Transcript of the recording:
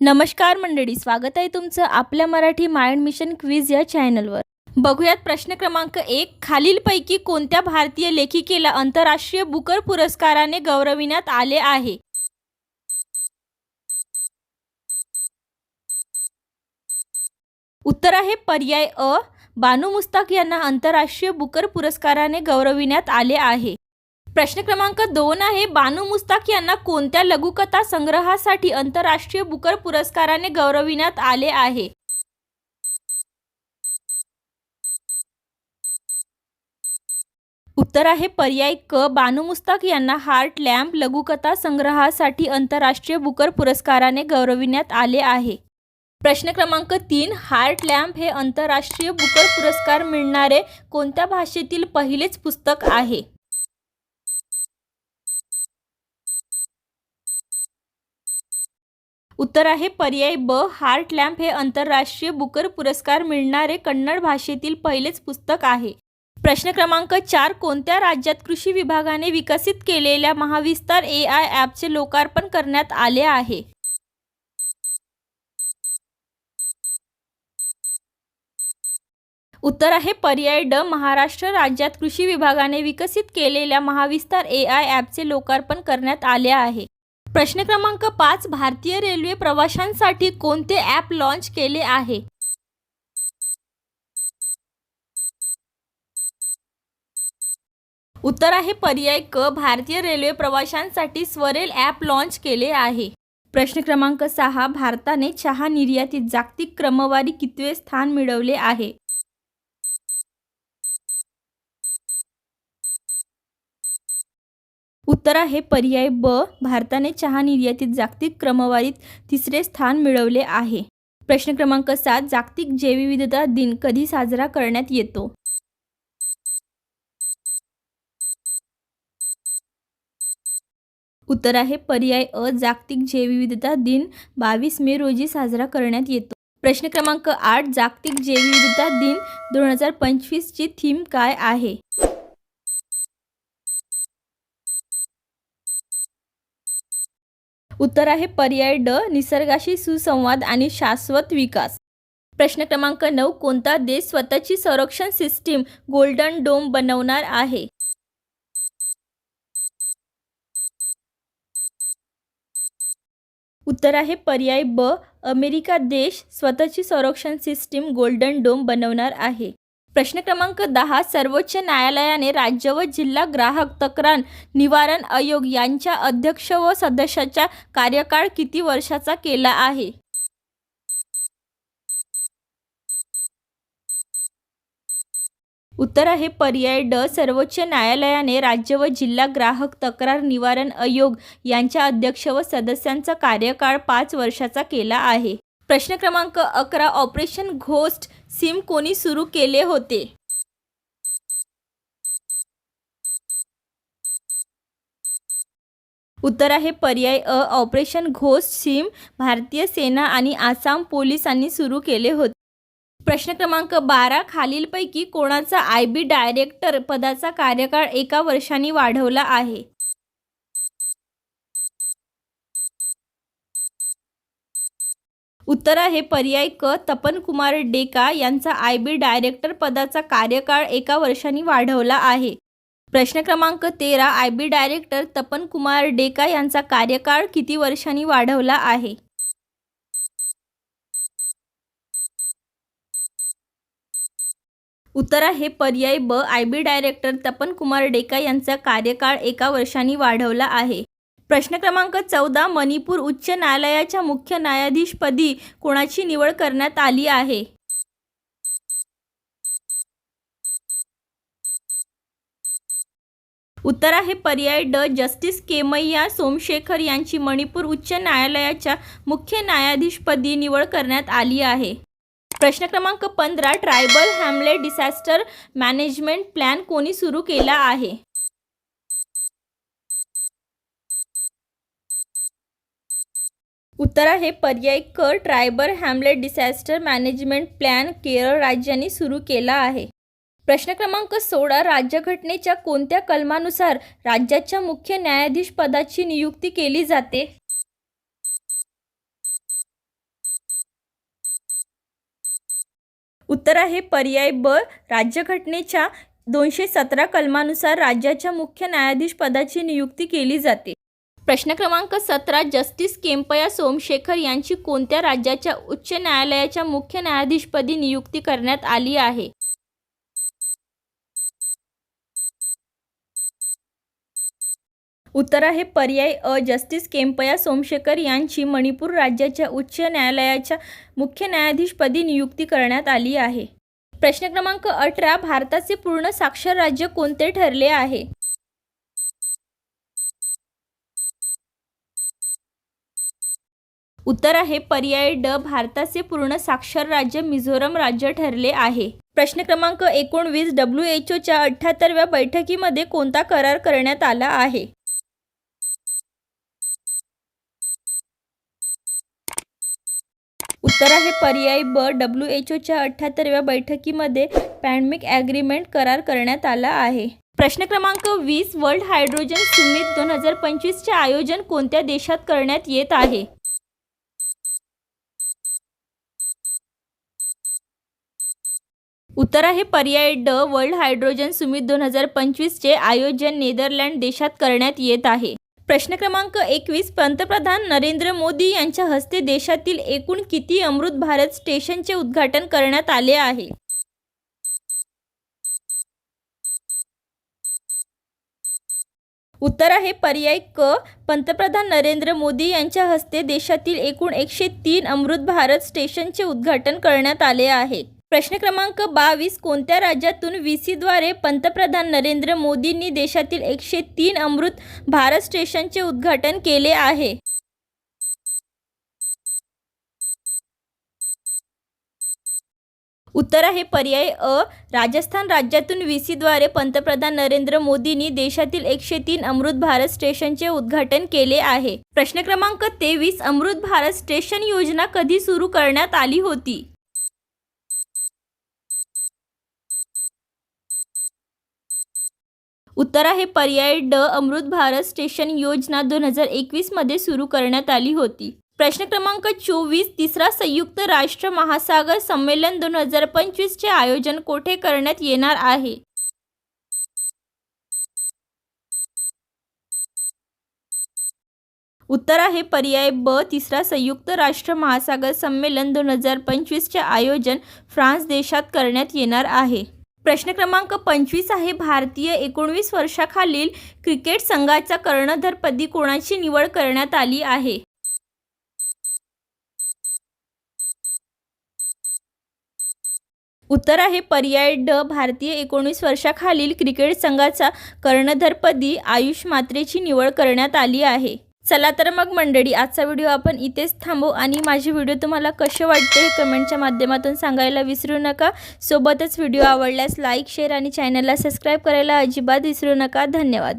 नमस्कार मंडळी स्वागत आहे तुमचं आपल्या मराठी माइंड मिशन क्विज या चॅनलवर. बघूयात प्रश्न क्रमांक एक. खालीलपैकी कोणत्या भारतीय लेखिकेला आंतरराष्ट्रीय बुकर पुरस्काराने गौरविण्यात आले आहे? उत्तर आहे पर्याय अ. बानू मुस्ताक यांना आंतरराष्ट्रीय बुकर पुरस्काराने गौरविण्यात आले आहे. प्रश्न क्रमांक दोन आहे बानू मुस्ताक यांना कोणत्या लघुकथा संग्रहासाठी आंतरराष्ट्रीय बुकर पुरस्काराने गौरविण्यात आले आहे? उत्तर आहे पर्याय क बानू मुस्ताक यांना हार्ट लॅम्प लघुकथा संग्रहासाठी आंतरराष्ट्रीय बुकर पुरस्काराने गौरविण्यात आले आहे. प्रश्न क्रमांक तीन हार्ट लॅम्प हे आंतरराष्ट्रीय बुकर पुरस्कार मिळणारे कोणत्या भाषेतील पहिलेच पुस्तक आहे? उत्तर आहे पर्याय ब हार्ट लॅम्प हे आंतरराष्ट्रीय बुकर पुरस्कार मिळणारे कन्नड भाषेतील पहिलेच पुस्तक आहे. प्रश्न क्रमांक चार कोणत्या राज्यात कृषी विभागाने विकसित केलेल्या महाविस्तार ए आय ॲपचे लोकार्पण करण्यात आले आहे? उत्तर आहे पर्याय ड महाराष्ट्र राज्यात कृषी विभागाने विकसित केलेल्या महाविस्तार ए आय ॲपचे लोकार्पण करण्यात आले आहे. प्रश्न क्रमांक पाच भारतीय रेल्वे प्रवाशांसाठी कोणते ॲप लॉन्च केले आहे? उत्तर आहे पर्याय क भारतीय रेल्वे प्रवाशांसाठी स्वरेल ॲप लॉन्च केले आहे. प्रश्न क्रमांक सहा भारताने चहा निर्यातीत जागतिक क्रमवारी कितवे स्थान मिळवले आहे? उत्तर आहे पर्याय ब भारताने चहा निर्यातीत जागतिक क्रमवारीत तिसरे स्थान मिळवले आहे. प्रश्न क्रमांक सात जागतिक जैवविविधता दिन कधी साजरा करण्यात येतो? उत्तर आहे पर्याय अ जागतिक जैवविविधता दिन बावीस मे रोजी साजरा करण्यात येतो. प्रश्न क्रमांक आठ जागतिक जैवविविधता दिन दोन हजार पंचवीसची थीम काय आहे? उत्तर आहे पर्याय ड निसर्गाशी सुसंवाद आणि शाश्वत विकास. प्रश्न क्रमांक नऊ कोणता देश स्वतःची संरक्षण सिस्टीम गोल्डन डोम बनवणार आहे? उत्तर आहे पर्याय ब अमेरिका देश स्वतःची संरक्षण सिस्टीम गोल्डन डोम बनवणार आहे. प्रश्न क्रमांक दहा सर्वोच्च न्यायालयाने राज्य व जिल्हा ग्राहक तक्रार निवारण आयोग यांच्या अध्यक्ष व सदस्याचा कार्यकाळ किती वर्षाचा केला आहे? उत्तर आहे पर्याय ड सर्वोच्च न्यायालयाने राज्य व जिल्हा ग्राहक तक्रार निवारण आयोग यांच्या अध्यक्ष व सदस्यांचा कार्यकाळ पाच वर्षाचा केला आहे. प्रश्न क्रमांक अकरा ऑपरेशन घोस्ट सिम कोणी सुरू केले होते? उत्तर आहे पर्याय अ ऑपरेशन घोस्ट सिम भारतीय सेना आणि आसाम पोलिसांनी सुरू केले होते. प्रश्न क्रमांक बारा खालीलपैकी कोणाचा आय बी डायरेक्टर पदाचा कार्यकाळ एका वर्षांनी वाढवला आहे? उत्तर आहे पर्याय क. तपन कुमार डेका यांचा आय. बी. डायरेक्टर पदाचा कार्यकाळ एका वर्षांनी वाढवला आहे. प्रश्न क्रमांक तेरा I. B. Director Tapan Kumar Deka यांचा कार्यकाळ किती वर्षांनी वाढवला आहे? उत्तर आहे पर्याय ब. I. B. Director Tapan Kumar Deka यांचा कार्यकाळ एका वर्षांनी वाढवला आहे. प्रश्न क्रमांक चौदा मणिपूर उच्च न्यायालयाच्या मुख्य न्यायाधीशपदी कोणाची निवड करण्यात आली आहे? उत्तर आहे पर्याय ड. जस्टिस केमय्या सोमशेखर यांची मणिपूर उच्च न्यायालयाच्या मुख्य न्यायाधीशपदी निवड करण्यात आली आहे. प्रश्न क्रमांक पंधरा tribal hamlet disaster management plan कोणी सुरू केला आहे? उत्तर आहे पर्यायी कर tribal hamlet disaster management plan Kerala राज्यांनी सुरू केला आहे. प्रश्न क्रमांक सोळा राज्यघटनेच्या कोणत्या कलमानुसार राज्याच्या मुख्य न्यायाधीश पदाची नियुक्ती केली जाते? उत्तर आहे पर्याय ब राज्यघटनेच्या दोनशे सतरा कलमानुसार राज्याच्या मुख्य न्यायाधीश पदाची नियुक्ती केली जाते. प्रश्न क्रमांक सतरा जस्टिस केम्पया सोमशेखर यांची कोणत्या राज्याच्या उच्च न्यायालयाच्या मुख्य न्यायाधीशपदी नियुक्ती करण्यात आली आहे? उत्तर आहे पर्याय अ. जस्टिस केम्पया सोमशेखर यांची मणिपूर राज्याच्या उच्च न्यायालयाच्या मुख्य न्यायाधीशपदी नियुक्ती करण्यात आली आहे. प्रश्न क्रमांक अठरा भारताचे पूर्ण साक्षर राज्य कोणते ठरले आहे? उत्तर आहे पर्याय ड भारताचे पूर्ण साक्षर राज्य मिझोरम राज्य ठरले आहे. प्रश्न क्रमांक एकोणवीस डब्ल्यू एच ओच्या अठ्ठ्याहत्तरव्या बैठकीमध्ये कोणता करार करण्यात आला आहे? उत्तर आहे पर्याय ब डब्ल्यू एच ओच्या अठ्ठ्याहत्तरव्या बैठकीमध्ये पॅन्डमिक ॲग्रीमेंट करार करण्यात आला आहे. प्रश्न क्रमांक वीस वर्ल्ड हायड्रोजन सुमित दोन हजार पंचवीसचे आयोजन कोणत्या देशात करण्यात येत आहे? उत्तर आहे पर्याय ड वर्ल्ड हायड्रोजन सुमित दोन हजार पंचवीसचे आयोजन नेदरलँड देशात करण्यात येत आहे. प्रश्न क्रमांक एकवीस पंतप्रधान नरेंद्र मोदी यांच्या हस्ते देशातील एकूण किती अमृत भारत स्टेशनचे उद्घाटन करण्यात आले आहे? उत्तर आहे पर्याय क पंतप्रधान नरेंद्र मोदी यांच्या हस्ते देशातील एकूण एकशे तीन अमृत भारत स्टेशनचे उद्घाटन करण्यात आले आहे. प्रश्न क्रमांक बावीस कोणत्या राज्यातून व्ही सीद्वारे पंतप्रधान नरेंद्र मोदींनी देशातील एकशे तीन अमृत भारत स्टेशनचे उद्घाटन केले आहे? उत्तर आहे पर्याय अ. राजस्थान राज्यातून व्ही सीद्वारे पंतप्रधान नरेंद्र मोदींनी देशातील एकशे तीन अमृत भारत स्टेशनचे उद्घाटन केले आहे. प्रश्न क्रमांक तेवीस अमृत भारत स्टेशन योजना कधी सुरू करण्यात आली होती? उत्तर आहे पर्याय ड अमृत भारत स्टेशन योजना दोन हजार एकवीसमध्ये सुरू करण्यात आली होती. प्रश्न क्रमांक चोवीस तिसरा संयुक्त राष्ट्र महासागर संमेलन दोन हजार पंचवीसचे आयोजन कोठे करण्यात येणार आहे? उत्तर आहे पर्याय ब तिसरा संयुक्त राष्ट्र महासागर संमेलन दोन हजार पंचवीसचे आयोजन फ्रान्स देशात करण्यात येणार आहे. प्रश्न क्रमांक पंचवीस आहे. भारतीय एकोणवीस वर्षाखालील क्रिकेट संघाच्या कर्णधारपदी कोणाची निवड करण्यात आली आहे? उत्तर आहे पर्याय ड. भारतीय एकोणीस वर्षाखालील क्रिकेट संघाचा कर्णधरपदी आयुष मात्रेची निवड करण्यात आली आहे. चला तर मग मंडळी आजचा व्हिडिओ आपण इथेच थांबू आणि माझे व्हिडिओ तुम्हाला कसे वाटते हे कमेंटच्या माध्यमातून सांगायला विसरू नका. सोबतच व्हिडिओ आवडल्यास लाईक शेअर आणि चॅनलला सबस्क्राईब करायला अजिबात विसरू नका. धन्यवाद.